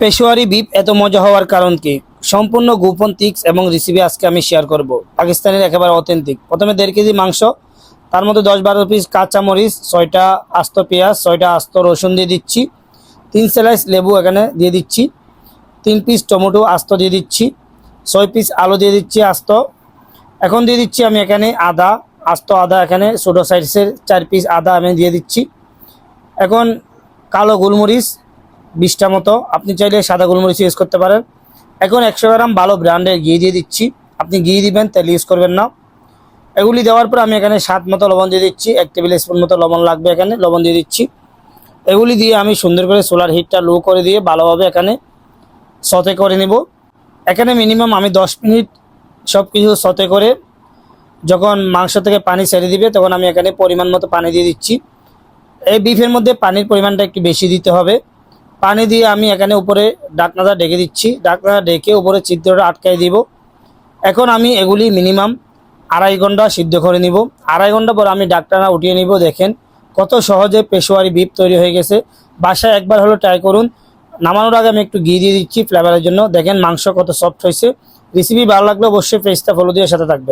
Peshawari beep এত মজা হওয়ার কারণ কি? সম্পূর্ণ গোপন টিক্স এবং রেসিপি আজকে আমি শেয়ার করব। পাকিস্তানের একেবারে অথেন্টিক প্রথমে দেড় কেজি মাংস, তার মধ্যে দশ বারো পিস কাঁচা মরিচ ছয়টা আস্ত পেঁয়াজ, ছয়টা আস্ত রসুন দিয়ে দিচ্ছি। তিন স্লাইস লেবু এখানে দিয়ে দিচ্ছি। তিন পিস টমেটো আস্ত দিয়ে দিচ্ছি। ছয় পিস আলু দিয়ে দিচ্ছি আস্ত। এখন দিয়ে দিচ্ছি আমি এখানে আদা। আস্ত আদা এখানে ছোটো সাইজের চার পিস আদা আমি দিয়ে দিচ্ছি। এখন কালো গোলমরিচ বিশটা মতো। আপনি চাইলে সাদা গোলমরিচ ইউজ করতে পারেন। এখন একশো গ্রাম ভালো ব্র্যান্ডের ঘি দিয়ে দিচ্ছি। আপনি ঘি দিবেন তেল ইউজ করবেন না। এগুলি দেওয়ার পর আমি এখানে সাত মতো লবণ দিয়ে দিচ্ছি, এক টেবিল স্পুন মতো লবণ লাগবে এখানে, লবণ দিয়ে দিচ্ছি। এগুলি দিয়ে আমি সুন্দর করে সোলার হিটটা লো করে দিয়ে ভালোভাবে এখানে সতে করে নেব। এখানে মিনিমাম আমি দশ মিনিট সব কিছু সতে করে যখন মাংস থেকে পানি ছেড়ে দিবে, তখন আমি এখানে পরিমাণ মতো পানি দিয়ে দিচ্ছি। এই বিফের মধ্যে পানির পরিমাণটা একটু বেশি দিতে হবে। পানি দিয়ে আমি এখানে উপরে ডাকনাটা ডেকে দিচ্ছি। ডাকনাটা ডেকে উপরে চিত্রটা আটকাই দিব। এখন আমি এগুলি মিনিমাম আড়াই ঘণ্টা সিদ্ধ করে নিব। আড়াই ঘণ্টা পর আমি ডাকটানা উঠিয়ে নিব। দেখেন কত সহজে পেশোয়ারি বিপ তৈরি হয়ে গেছে। বাসায় একবার হলো ট্রাই করুন। নামানোর আগে আমি একটু ঘি দিয়ে দিচ্ছি ফ্লেভারের জন্য। দেখেন মাংস কত সফট হয়েছে। রেসিপি ভালো লাগলে অবশ্যই পেজটা ফলো দিয়ে সাথে থাকবেন।